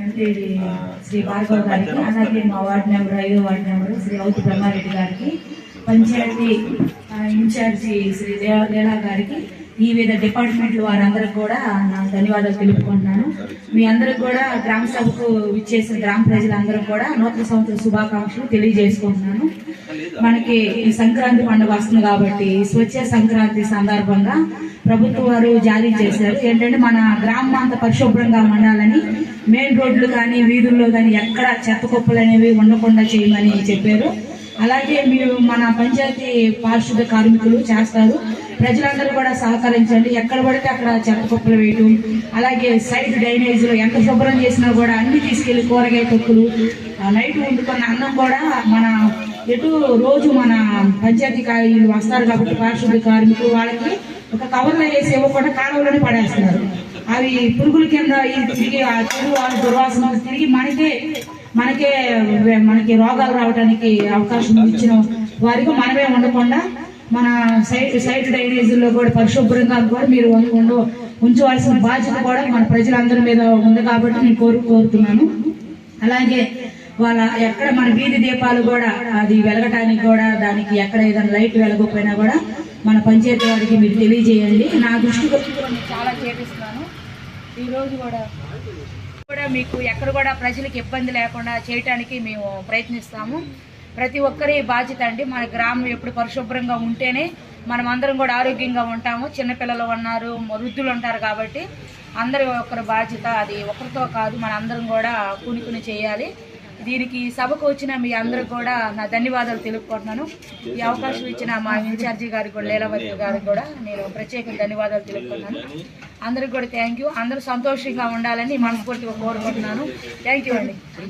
అంటే శ్రీ భార్గవ్ గారికి అలాగే మా వార్డు నెంబర్ ఐదో వార్డు నెంబర్ శ్రీ అవుతు బ్రహ్మారెడ్డి గారికి పంచాయతీ ఇన్ఛార్జి శ్రీ దే- గారికి ఈ వివిధ డిపార్ట్మెంట్ల వారందరికి కూడా నా ధన్యవాదాలు తెలుపుకుంటున్నాను. మీ అందరికి కూడా గ్రామ సభకు విచ్చేసిన గ్రామ ప్రజలందరూ కూడా నూతన సంవత్సర శుభాకాంక్షలు తెలియజేసుకుంటున్నాను. మనకి సంక్రాంతి పండుగ వస్తుంది కాబట్టి స్వచ్ఛ సంక్రాంతి సందర్భంగా ప్రభుత్వం వారు జారీ చేశారు. ఏంటంటే మన గ్రామం అంత పరిశుభ్రంగా ఉండాలని మెయిన్ రోడ్లు కానీ వీధుల్లో కానీ ఎక్కడ చెత్త కుప్పలు అనేవి ఉండకుండా చేయమని చెప్పారు. అలాగే మీరు మన పంచాయతీ పారిశుద్ధ కార్మికులు చేస్తారు. ప్రజలందరూ కూడా సహకరించండి. ఎక్కడ పడితే అక్కడ చెత్త కుప్పలు వేయటం అలాగే సైడ్ డ్రైనేజీలు ఎంత శుభ్రం చేసినా కూడా అన్ని తీసుకెళ్ళి కూరగాయ తొక్కులు నైట్ వండుకున్న అన్నం కూడా మన ఎటు రోజు మన పంచాయతీ కార్యాలు వస్తారు కాబట్టి పారిశుద్ధ కార్మికులు వాళ్ళకి ఒక కవర్లో వేసి ఇవ్వకుండా కాలువలోనే పడేస్తున్నారు. అవి పురుగుల కింద తిరిగి ఆ చెడు వాళ్ళ దుర్వాసన తిరిగి మనకే మనకే మనకి రోగాలు రావడానికి అవకాశం ఇచ్చిన వారికి మనమే ఉండకుండా మన సైట్ సైట్ డ్రైనేజీల్లో కూడా పరిశుభ్రంగా కూడా మీరు ఉండ- ఉంచవలసిన బాధ్యత కూడా మన ప్రజలందరి మీద ఉంది కాబట్టి నేను కోరు కోరుతున్నాను. అలాగే వాళ్ళ ఎక్కడ మన వీధి దీపాలు కూడా అది వెలగటానికి కూడా దానికి ఎక్కడ ఏదైనా లైట్ వెలగకపోయినా కూడా మన పంచాయతీ వారికి మీరు తెలియజేయండి. నా దృష్టికి చాలా చేపిస్తున్నాను ఈరోజు కూడా కూడా మీకు ఎక్కడ కూడా ప్రజలకు ఇబ్బంది లేకుండా చేయటానికి మేము ప్రయత్నిస్తాము. ప్రతి ఒక్కరి బాధ్యత అండి. మన గ్రామం ఎప్పుడు పరిశుభ్రంగా ఉంటేనే మనం అందరం కూడా ఆరోగ్యంగా ఉంటాము. చిన్నపిల్లలు ఉన్నారు వృద్ధులు ఉంటారు కాబట్టి అందరి ఒక్కరి బాధ్యత అది ఒకరితో కాదు మన అందరం కూడా కునుకుని చేయాలి. దీనికి సభకు వచ్చిన మీ అందరూ కూడా నా ధన్యవాదాలు తెలుపుకుంటున్నాను. ఈ అవకాశం ఇచ్చిన మా ఇన్ఛార్జి గారికి కూడా లీలావతి గారికి కూడా నేను ప్రత్యేక ధన్యవాదాలు తెలుపుకున్నాను అందరికి కూడా థ్యాంక్ యూ అందరూ సంతోషంగా ఉండాలని మనస్ఫూర్తిగా కోరుకుంటున్నాను. థ్యాంక్ యూ అండి.